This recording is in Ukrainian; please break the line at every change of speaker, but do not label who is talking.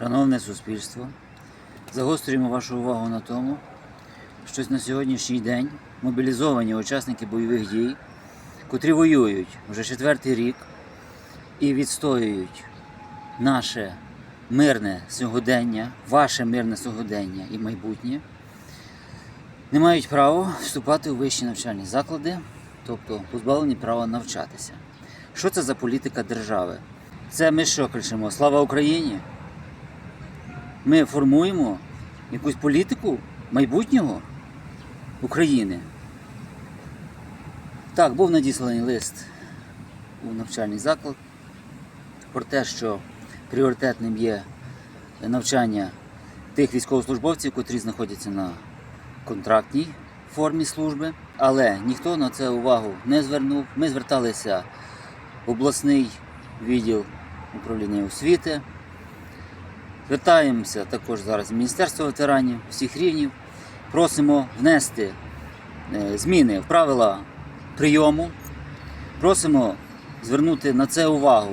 Шановне суспільство, загострюємо вашу увагу на тому, що на сьогоднішній день мобілізовані учасники бойових дій, котрі воюють вже четвертий рік і відстоюють наше мирне сьогодення, ваше мирне сьогодення і майбутнє, не мають права вступати у вищі навчальні заклади, тобто позбавлені права навчатися. Що це за політика держави? Це ми що кричимо? Слава Україні! Ми формуємо якусь політику майбутнього України. Так, був надісланий лист у навчальний заклад про те, що пріоритетним є навчання тих військовослужбовців, котрі знаходяться на контрактній формі служби, але ніхто на це увагу не звернув. Ми зверталися в обласний відділ управління освіти. Звертаємося також зараз Міністерство ветеранів всіх рівнів. Просимо внести е, зміни в правила прийому. Просимо звернути на це увагу